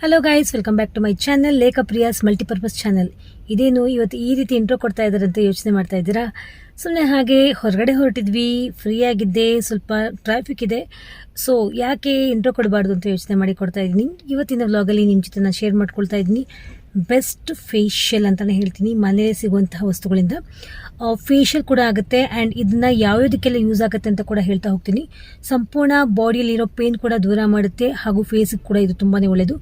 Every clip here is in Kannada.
Hello guys welcome back to my channel Lekha Priya's multipurpose channel ಇದೇನು ಇವತ್ತು ಈ ರೀತಿ ಇಂಟ್ರೋ ಕೊಡ್ತಾ ಇದ್ದಾರೆ ಅಂತ ಯೋಚನೆ ಮಾಡ್ತಾ ಇದ್ದೀರಾ? ಸುಮ್ಮನೆ ಹಾಗೆ ಹೊರಗಡೆ ಹೊರಟಿದ್ವಿ ಫ್ರೀ ಆಗಿದ್ದೆ, ಸ್ವಲ್ಪ ಟ್ರಾಫಿಕ್ ಇದೆ. ಸೊ ಯಾಕೆ ಇಂಟ್ರೋ ಕೊಡಬಾರ್ದು ಅಂತ ಯೋಚನೆ ಮಾಡಿ ಕೊಡ್ತಾ ಇದ್ದೀನಿ. ಇವತ್ತಿನ ವ್ಲಾಗಲ್ಲಿ ನಿಮ್ಮ ಜೊತೆ ನಾನು ಶೇರ್ ಮಾಡ್ಕೊಳ್ತಾ ಇದ್ದೀನಿ. ಬೆಸ್ಟ್ ಫೇಶಿಯಲ್ ಅಂತಲೇ ಹೇಳ್ತೀನಿ. ಮನೆಯಲ್ಲಿ ಸಿಗುವಂತಹ ವಸ್ತುಗಳಿಂದ. ಫೇಶಿಯಲ್ ಕೂಡ ಆಗುತ್ತೆ ಆ್ಯಂಡ್ ಇದನ್ನ ಯಾವ್ಯಾವುದಕ್ಕೆಲ್ಲ ಯೂಸ್ ಆಗುತ್ತೆ ಅಂತ ಕೂಡ ಹೇಳ್ತಾ ಹೋಗ್ತೀನಿ. ಸಂಪೂರ್ಣ ಬಾಡಿಯಲ್ಲಿರೋ ಪೇನ್ ಕೂಡ ದೂರ ಮಾಡುತ್ತೆ ಹಾಗೂ ಫೇಸಿಗೆ ಕೂಡ ಇದು ತುಂಬಾ ಒಳ್ಳೆಯದು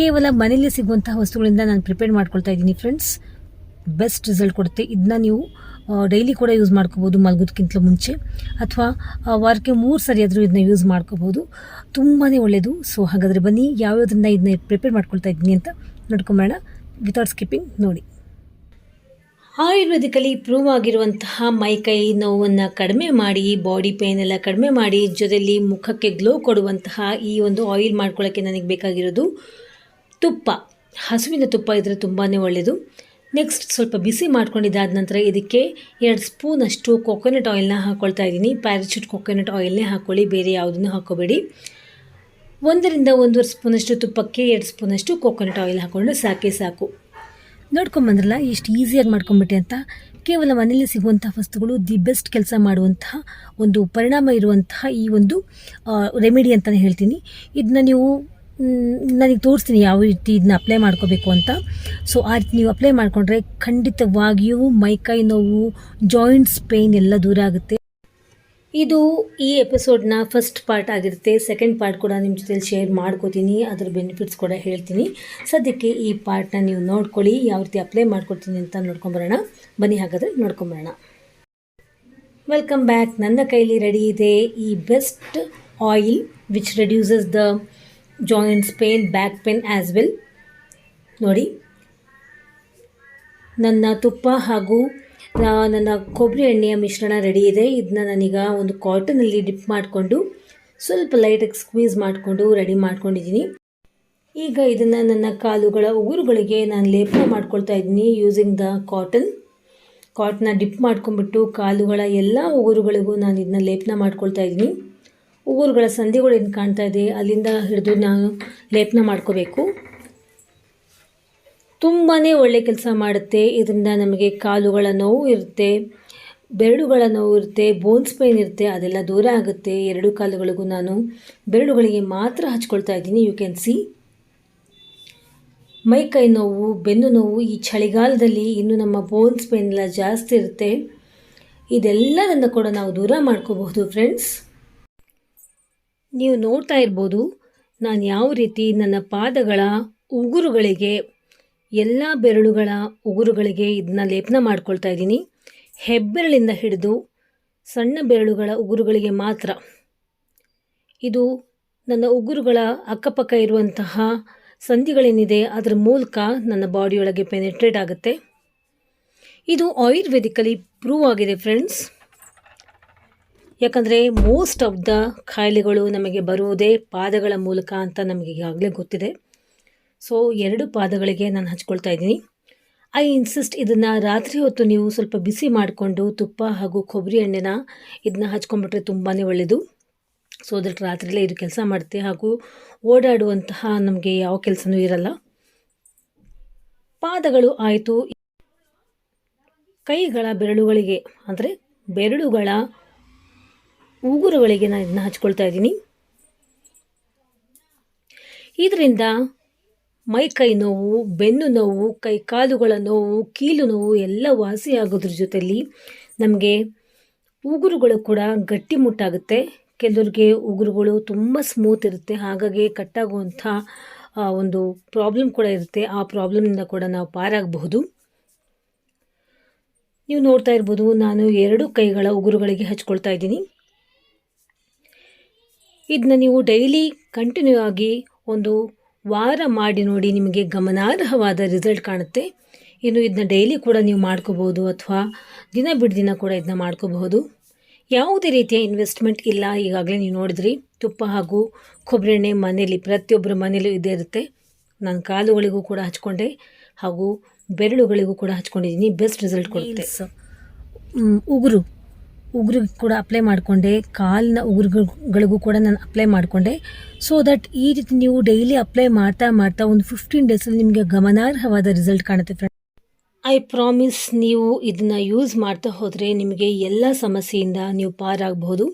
ಕೇವಲ ಮನೆಯಲ್ಲಿ ಸಿಗುವಂತಹ ವಸ್ತುಗಳಿಂದ ನಾನು ಪ್ರಿಪೇರ್ ಮಾಡ್ಕೊಳ್ತಾ ಇದ್ದೀನಿ ಫ್ರೆಂಡ್ಸ್ ಬೆಸ್ಟ್ ರಿಸಲ್ಟ್ ಕೊಡುತ್ತೆ. ಇದನ್ನ ನೀವು ಡೈಲಿ ಕೂಡ ಯೂಸ್ ಮಾಡ್ಕೋಬೋದು ಮಲಗೋದಕ್ಕಿಂತಲೂ ಮುಂಚೆ. ಅಥವಾ ವಾರಕ್ಕೆ ಮೂರು ಸರಿ ಆದರೂ ಇದನ್ನ ಯೂಸ್ ಮಾಡ್ಕೋಬೋದು. ತುಂಬಾ ಒಳ್ಳೆಯದು ಸೊ ಹಾಗಾದರೆ ಬನ್ನಿ ಯಾವ್ಯಾವುದರಿಂದ ಇದನ್ನ ಪ್ರಿಪೇರ್ ಮಾಡ್ಕೊಳ್ತಾ ಇದ್ದೀನಿ ಅಂತ ನೋಡ್ಕೊಂಬೇಡ ವಿತೌಟ್ ಸ್ಕಿಪ್ಪಿಂಗ್ ನೋಡಿ. ಆಯುರ್ವೇದಿಕಲಿ ಪ್ರೂವ್ ಆಗಿರುವಂತಹ ಮೈಕೈ ನೋವನ್ನು ಕಡಿಮೆ ಮಾಡಿ ಬಾಡಿ ಪೇನ್ ಎಲ್ಲ ಕಡಿಮೆ ಮಾಡಿ ಜೊತೆಯಲ್ಲಿ ಮುಖಕ್ಕೆ ಗ್ಲೋ ಕೊಡುವಂತಹ ಈ ಒಂದು ಆಯಿಲ್ ಮಾಡ್ಕೊಳ್ಳೋಕ್ಕೆ ನನಗೆ ಬೇಕಾಗಿರೋದು ತುಪ್ಪ. ಹಸುವಿನ ತುಪ್ಪ ಇದ್ದರೆ ತುಂಬಾ ಒಳ್ಳೆಯದು ನೆಕ್ಸ್ಟ್ ಸ್ವಲ್ಪ ಬಿಸಿ ಮಾಡ್ಕೊಂಡಿದ್ದಾದ ನಂತರ ಇದಕ್ಕೆ ಎರಡು ಸ್ಪೂನಷ್ಟು ಕೊಕೊನಟ್ ಆಯಿಲ್ನ ಹಾಕ್ಕೊಳ್ತಾ ಇದ್ದೀನಿ. ಪ್ಯಾರಾಚೂಟ್ ಕೊಕೊನಟ್ ಆಯಿಲ್ನೇ ಹಾಕ್ಕೊಳ್ಳಿ ಬೇರೆ ಯಾವುದನ್ನು ಹಾಕೋಬೇಡಿ. ಒಂದರಿಂದ ಒಂದೂವರೆ ಸ್ಪೂನಷ್ಟು ತುಪ್ಪಕ್ಕೆ ಎರಡು ಸ್ಪೂನಷ್ಟು ಕೊಕೊನಟ್ ಆಯಿಲ್ ಹಾಕ್ಕೊಂಡು ಸಾಕೆ ಸಾಕು. ನೋಡ್ಕೊಂಬಂದ್ರಲ್ಲ ಎಷ್ಟು ಈಸಿಯಾಗಿ ಮಾಡ್ಕೊಂಬಿಟ್ಟೆ ಅಂತ. ಕೇವಲ ಮನೆಯಲ್ಲಿ ಸಿಗುವಂಥ ವಸ್ತುಗಳು ದಿ ಬೆಸ್ಟ್ ಕೆಲಸ ಮಾಡುವಂತಹ ಒಂದು ಪರಿಣಾಮ ಇರುವಂತಹ ಈ ಒಂದು ರೆಮಿಡಿ ಅಂತಲೇ ಹೇಳ್ತೀನಿ. ಇದನ್ನ ನೀವು ನನಗೆ ತೋರಿಸ್ತೀನಿ ಯಾವ ರೀತಿ ಇದನ್ನ ಅಪ್ಲೈ ಮಾಡ್ಕೋಬೇಕು ಅಂತ. ಸೊ ಆ ರೀತಿ ನೀವು ಅಪ್ಲೈ ಮಾಡಿಕೊಂಡ್ರೆ ಖಂಡಿತವಾಗಿಯೂ ಮೈಕೈ ನೋವು ಜಾಯಿಂಟ್ಸ್ ಪೇಯ್ನ್ ಎಲ್ಲ ದೂರ ಆಗುತ್ತೆ. ಇದು ಈ ಎಪಿಸೋಡ್ನ ಫಸ್ಟ್ ಪಾರ್ಟ್ ಆಗಿರುತ್ತೆ. ಸೆಕೆಂಡ್ ಪಾರ್ಟ್ ಕೂಡ ನಿಮ್ಮ ಜೊತೆಲಿ ಶೇರ್ ಮಾಡ್ಕೋತೀನಿ. ಅದ್ರ ಬೆನಿಫಿಟ್ಸ್ ಕೂಡ ಹೇಳ್ತೀನಿ. ಸದ್ಯಕ್ಕೆ ಈ ಪಾರ್ಟ್ನ ನೀವು ನೋಡ್ಕೊಳ್ಳಿ. ಯಾವ ರೀತಿ ಅಪ್ಲೈ ಮಾಡ್ಕೊಡ್ತೀನಿ ಅಂತ ನೋಡ್ಕೊಂಬರೋಣ. ಬನ್ನಿ ಹಾಗಾದರೆ ನೋಡ್ಕೊಂಬರೋಣ. ವೆಲ್ಕಮ್ ಬ್ಯಾಕ್ ನನ್ನ ಕೈಲಿ ರೆಡಿ ಇದೆ ಈ best oil which reduces the joints pain back pain as well ನೋಡಿ. ನನ್ನ ತುಪ್ಪ ಹಾಗೂ ನನ್ನ ಕೊಬ್ಬರಿ ಎಣ್ಣೆಯ ಮಿಶ್ರಣ ರೆಡಿ ಇದೆ. ಇದನ್ನ ನಾನೀಗ ಒಂದು ಕಾಟನಲ್ಲಿ ಡಿಪ್ ಮಾಡಿಕೊಂಡು, ಸ್ವಲ್ಪ ಲೈಟಾಗಿ ಸ್ಕ್ವೀಸ್ ಮಾಡಿಕೊಂಡು ರೆಡಿ ಮಾಡ್ಕೊಂಡಿದ್ದೀನಿ. ಈಗ ಇದನ್ನು ನನ್ನ ಕಾಲುಗಳ ಉಗುರುಗಳಿಗೆ ನಾನು ಲೇಪನ ಮಾಡ್ಕೊಳ್ತಾ ಇದ್ದೀನಿ ಯೂಸಿಂಗ್ ದ ಕಾಟನ್ ಕಾಟನ್ನ ಡಿಪ್ ಮಾಡ್ಕೊಂಡ್ಬಿಟ್ಟು ಕಾಲುಗಳ ಎಲ್ಲ ಉಗುರುಗಳಿಗೂ ನಾನು ಇದನ್ನ ಲೇಪನ ಮಾಡ್ಕೊಳ್ತಾ ಇದ್ದೀನಿ. ಉಗುರುಗಳ ಸಂಧಿಗಳು ಏನು ಕಾಣ್ತಾ ಇದೆ? ಅಲ್ಲಿಂದ ಹಿಡಿದು ನಾನು ಲೇಪನ ಮಾಡ್ಕೋಬೇಕು. ತುಂಬಾ ಒಳ್ಳೆ ಕೆಲಸ ಮಾಡುತ್ತೆ. ಇದರಿಂದ ನಮಗೆ ಕಾಲುಗಳ ನೋವು ಇರುತ್ತೆ, ಬೆರಳುಗಳ ನೋವು ಇರುತ್ತೆ ಬೋನ್ಸ್ ಪೇನ್ ಇರುತ್ತೆ, ಅದೆಲ್ಲ ದೂರ ಆಗುತ್ತೆ. ಎರಡು ಕಾಲುಗಳಿಗೂ ನಾನು ಬೆರಳುಗಳಿಗೆ ಮಾತ್ರ ಹಚ್ಕೊಳ್ತಾ ಇದ್ದೀನಿ. ಯು ಕ್ಯಾನ್ ಸಿ ಮೈ ಕೈ ನೋವು, ಬೆನ್ನು ನೋವು ಈ ಚಳಿಗಾಲದಲ್ಲಿ ಇನ್ನು ನಮ್ಮ ಬೋನ್ಸ್ ಪೇನ್ ಎಲ್ಲ ಜಾಸ್ತಿ ಇರುತ್ತೆ. ಇದೆಲ್ಲದನ್ನು ಕೂಡ ನಾವು ದೂರ ಮಾಡ್ಕೋಬಹುದು ಫ್ರೆಂಡ್ಸ್ ನೀವು ನೋಡ್ತಾ ಇರ್ಬೋದು, ನಾನು ಯಾವ ರೀತಿ ನನ್ನ ಪಾದಗಳ ಉಗುರುಗಳಿಗೆ ಎಲ್ಲ ಬೆರಳುಗಳ ಉಗುರುಗಳಿಗೆ ಇದನ್ನ ಲೇಪನ ಮಾಡ್ಕೊಳ್ತಾ ಇದ್ದೀನಿ. ಹೆಬ್ಬೆರಳಿಂದ ಹಿಡಿದು ಸಣ್ಣ ಬೆರಳುಗಳ ಉಗುರುಗಳಿಗೆ ಮಾತ್ರ. ಇದು ನನ್ನ ಉಗುರುಗಳ ಅಕ್ಕಪಕ್ಕ ಇರುವಂತಹ ಸಂಧಿಗಳೇನಿದೆ, ಅದರ ಮೂಲಕ ನನ್ನ ಬಾಡಿಯೊಳಗೆ ಪೆನೆಟ್ರೇಟ್ ಆಗುತ್ತೆ. ಇದು ಆಯುರ್ವೇದಿಕಲಿ ಪ್ರೂವ್ ಆಗಿದೆ ಫ್ರೆಂಡ್ಸ್ ಯಾಕಂದರೆ ಮೋಸ್ಟ್ ಆಫ್ ದ ಖಾಯಿಲೆಗಳು ನಮಗೆ ಬರುವುದೇ ಪಾದಗಳ ಮೂಲಕ ಅಂತ ನಮಗೆ ಈಗಾಗಲೇ ಗೊತ್ತಿದೆ. ಸೊ ಎರಡು ಪಾದಗಳಿಗೆ ನಾನು ಹಚ್ಕೊಳ್ತಾ ಇದ್ದೀನಿ. ಐ ಇನ್ಸಿಸ್ಟ್ ಇದನ್ನು ರಾತ್ರಿ ಹೊತ್ತು ನೀವು ಸ್ವಲ್ಪ ಬಿಸಿ ಮಾಡಿಕೊಂಡು ತುಪ್ಪ ಹಾಗೂ ಕೊಬ್ಬರಿ ಎಣ್ಣೆನ ಇದನ್ನ ಹಚ್ಕೊಂಡ್ಬಿಟ್ರೆ ತುಂಬಾ ಒಳ್ಳೆಯದು ಸೊ ದಟ್ ರಾತ್ರಿಯಲ್ಲೇ ಇದು ಕೆಲಸ ಮಾಡುತ್ತೆ ಹಾಗೂ ಓಡಾಡುವಂತಹ ನಮಗೆ ಯಾವ ಕೆಲಸನೂ ಇರಲ್ಲ. ಪಾದಗಳು ಆಯಿತು. ಕೈಗಳ ಬೆರಳುಗಳಿಗೆ, ಅಂದರೆ ಬೆರಳುಗಳ ಉಗುರುಗಳಿಗೆ ನಾನು ಇದನ್ನ ಹಚ್ಕೊಳ್ತಾ ಇದ್ದೀನಿ. ಇದರಿಂದ ಮೈ ಕೈ ನೋವು, ಬೆನ್ನು ನೋವು ಕೈ ಕಾಲುಗಳ ನೋವು, ಕೀಲು ನೋವು ಎಲ್ಲ ವಾಸಿಯಾಗೋದ್ರ ಜೊತೆಯಲ್ಲಿ ನಮಗೆ ಉಗುರುಗಳು ಕೂಡ ಗಟ್ಟಿ ಮುಟ್ಟಾಗುತ್ತೆ. ಕೆಲವ್ರಿಗೆ ಉಗುರುಗಳು ತುಂಬ ಸ್ಮೂತ್ ಇರುತ್ತೆ. ಹಾಗಾಗಿ ಕಟ್ಟಾಗುವಂಥ ಒಂದು ಪ್ರಾಬ್ಲಮ್ ಕೂಡ ಇರುತ್ತೆ. ಆ ಪ್ರಾಬ್ಲಮ್ನಿಂದ ಕೂಡ ನಾವು ಪಾರಾಗಬಹುದು. ನೀವು ನೋಡ್ತಾ ಇರ್ಬೋದು, ನಾನು ಎರಡು ಕೈಗಳ ಉಗುರುಗಳಿಗೆ ಹಚ್ಕೊಳ್ತಾ ಇದ್ದೀನಿ. ಇದನ್ನ ನೀವು ಡೈಲಿ ಕಂಟಿನ್ಯೂ ಆಗಿ ಒಂದು ವಾರ ಮಾಡಿ ನೋಡಿ ನಿಮಗೆ ಗಮನಾರ್ಹವಾದ ರಿಸಲ್ಟ್ ಕಾಣುತ್ತೆ. ಇನ್ನು ಇದನ್ನ ಡೈಲಿ ಕೂಡ ನೀವು ಮಾಡ್ಕೋಬೋದು ಅಥವಾ ದಿನ ಬಿಟ್ಟು ದಿನ ಕೂಡ ಇದನ್ನ ಮಾಡ್ಕೋಬಹುದು. ಯಾವುದೇ ರೀತಿಯ ಇನ್ವೆಸ್ಟ್ಮೆಂಟ್ ಇಲ್ಲ. ಈಗಾಗಲೇ ನೀವು ನೋಡಿದ್ರಿ, ತುಪ್ಪ ಹಾಗೂ ಕೊಬ್ಬರಿ ಎಣ್ಣೆ ಮನೇಲಿ, ಪ್ರತಿಯೊಬ್ಬರ ಮನೇಲೂ ಇದೇ ಇರುತ್ತೆ. ನಾನು ಕಾಲುಗಳಿಗೂ ಕೂಡ ಹಚ್ಕೊಂಡೆ ಹಾಗೂ ಬೆರಳುಗಳಿಗೂ ಕೂಡ ಹಚ್ಕೊಂಡಿದ್ದೀನಿ. ಬೆಸ್ಟ್ ರಿಸಲ್ಟ್ ಕೊಡುತ್ತೆ. ಉಗುರು. ಉಗುರಿಗೆ ಕೂಡ ಅಪ್ಲೈ ಮಾಡಿಕೊಂಡೆ, ಕಾಲಿನ ಉಗುರುಗಳಿಗೂ ಕೂಡ ನಾನು ಅಪ್ಲೈ ಮಾಡಿಕೊಂಡೆ. ಸೊ ದಟ್ ಈ ರೀತಿ ನೀವು ಡೈಲಿ ಅಪ್ಲೈ ಮಾಡ್ತಾ ಮಾಡ್ತಾ ಒಂದು ಫಿಫ್ಟೀನ್ ಡೇಸಲ್ಲಿ ನಿಮಗೆ ಗಮನಾರ್ಹವಾದ ರಿಸಲ್ಟ್ ಕಾಣುತ್ತೆ ಫ್ರೆಂಡ್ ಐ ಪ್ರಾಮಿಸ್ ನೀವು ಇದನ್ನು ಯೂಸ್ ಮಾಡ್ತಾ ಹೋದರೆ ನಿಮಗೆ ಎಲ್ಲ ಸಮಸ್ಯೆಯಿಂದ ನೀವು ಪಾರಾಗಬಹುದು.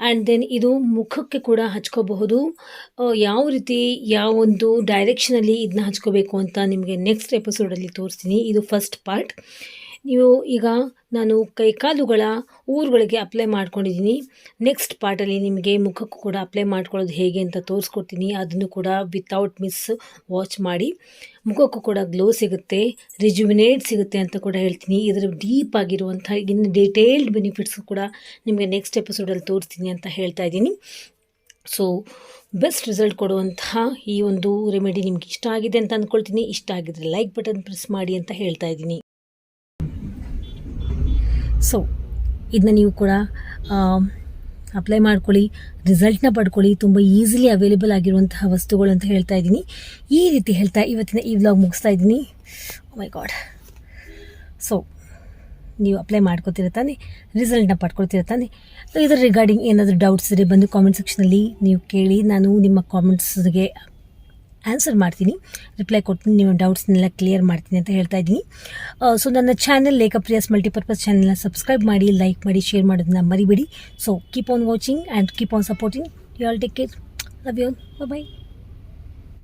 ಆ್ಯಂಡ್ ದೆನ್ ಇದು ಮುಖಕ್ಕೆ ಕೂಡ ಹಚ್ಕೋಬಹುದು. ಯಾವ ರೀತಿ ಯಾವೊಂದು ಡೈರೆಕ್ಷನಲ್ಲಿ ಇದನ್ನ ಹಚ್ಕೋಬೇಕು ಅಂತ ನಿಮಗೆ ನೆಕ್ಸ್ಟ್ ಎಪಿಸೋಡಲ್ಲಿ ತೋರಿಸ್ತೀನಿ. ಇದು ಫಸ್ಟ್ ಪಾರ್ಟ್ ನೀವು ಈಗ ನಾನು ಕೈಕಾಲುಗಳ ಊರುಗಳಿಗೆ ಅಪ್ಲೈ ಮಾಡ್ಕೊಂಡಿದ್ದೀನಿ. ನೆಕ್ಸ್ಟ್ ಪಾರ್ಟಲ್ಲಿ ನಿಮಗೆ ಮುಖಕ್ಕೂ ಕೂಡ ಅಪ್ಲೈ ಮಾಡ್ಕೊಳ್ಳೋದು ಹೇಗೆ ಅಂತ ತೋರಿಸ್ಕೊಡ್ತೀನಿ. ಅದನ್ನು ಕೂಡ ವಿತೌಟ್ ಮಿಸ್ ವಾಚ್ ಮಾಡಿ. ಮುಖಕ್ಕೂ ಕೂಡ ಗ್ಲೋ ಸಿಗುತ್ತೆ ರಿಜುವಿನೇಟ್ ಸಿಗುತ್ತೆ ಅಂತ ಕೂಡ ಹೇಳ್ತೀನಿ. ಇದರ ಡೀಪ್ ಆಗಿರುವಂಥ, ಇನ್ನು ಡೀಟೇಲ್ಡ್ ಬೆನಿಫಿಟ್ಸ್ ಕೂಡ ನಿಮಗೆ ನೆಕ್ಸ್ಟ್ ಎಪಿಸೋಡಲ್ಲಿ ತೋರಿಸ್ತೀನಿ ಅಂತ ಹೇಳ್ತಾ ಇದ್ದೀನಿ. ಸೊ ಬೆಸ್ಟ್ ರಿಸಲ್ಟ್ ಕೊಡುವಂತಹ ಈ ಒಂದು ರೆಮಿಡಿ ನಿಮ್ಗೆ ಇಷ್ಟ ಆಗಿದೆ ಅಂತ ಅಂದ್ಕೊಳ್ತೀನಿ ಇಷ್ಟ ಆಗಿದ್ರೆ ಲೈಕ್ ಬಟನ್ ಪ್ರೆಸ್ ಮಾಡಿ ಅಂತ ಹೇಳ್ತಾ ಇದ್ದೀನಿ. ಸೊ ಇದನ್ನ ನೀವು ಕೂಡ ಅಪ್ಲೈ ಮಾಡ್ಕೊಳ್ಳಿ ರಿಸಲ್ಟ್ನ ಪಡ್ಕೊಳ್ಳಿ, ತುಂಬ ಈಸಿಲಿ ಅವೈಲೇಬಲ್ ಆಗಿರುವಂತಹ ವಸ್ತುಗಳು ಅಂತ ಹೇಳ್ತಾ ಇದ್ದೀನಿ. ಈ ರೀತಿ ಹೇಳ್ತಾ ಇವತ್ತಿನ ಈ ವ್ಲಾಗ್ ಮುಗಿಸ್ತಾ ಇದ್ದೀನಿ. ಮೈ ಗಾಡ್ ಸೊ ನೀವು ಅಪ್ಲೈ ಮಾಡ್ಕೊತೀರ ತಾನೆ? ರಿಸಲ್ಟ್ನ ಪಡ್ಕೊಳ್ತೀರ ತಾನೆ? ಇದರ ರಿಗಾರ್ಡಿಂಗ್ ಏನಾದರೂ ಡೌಟ್ಸ್ ಇದ್ದರೆ ಬಂದು ಕಾಮೆಂಟ್ ಸೆಕ್ಷನಲ್ಲಿ ನೀವು ಕೇಳಿ. ನಾನು ನಿಮ್ಮ ಕಾಮೆಂಟ್ಸ್ಗೆ ಆನ್ಸರ್ ಮಾಡ್ತೀನಿ. ರಿಪ್ಲೈ ಕೊಡ್ತೀನಿ. ನಿಮ್ಮ ಡೌಟ್ಸ್ನೆಲ್ಲ ಕ್ಲಿಯರ್ ಮಾಡ್ತೀನಿ ಅಂತ ಹೇಳ್ತಾ ಇದ್ದೀನಿ. ಸೊ ನನ್ನ ಚಾನಲ್ ಲೇಖಪ್ರಿಯಾಸ್ ಮಲ್ಟಿಪರ್ಪಸ್ ಚಾನಲ್ನ ಸಬ್ಸ್ಕ್ರೈಬ್ ಮಾಡಿ ಲೈಕ್ ಮಾಡಿ ಶೇರ್ ಮಾಡೋದನ್ನ ಮರಿಬೇಡಿ. So keep on watching and keep on supporting you all take care love you bye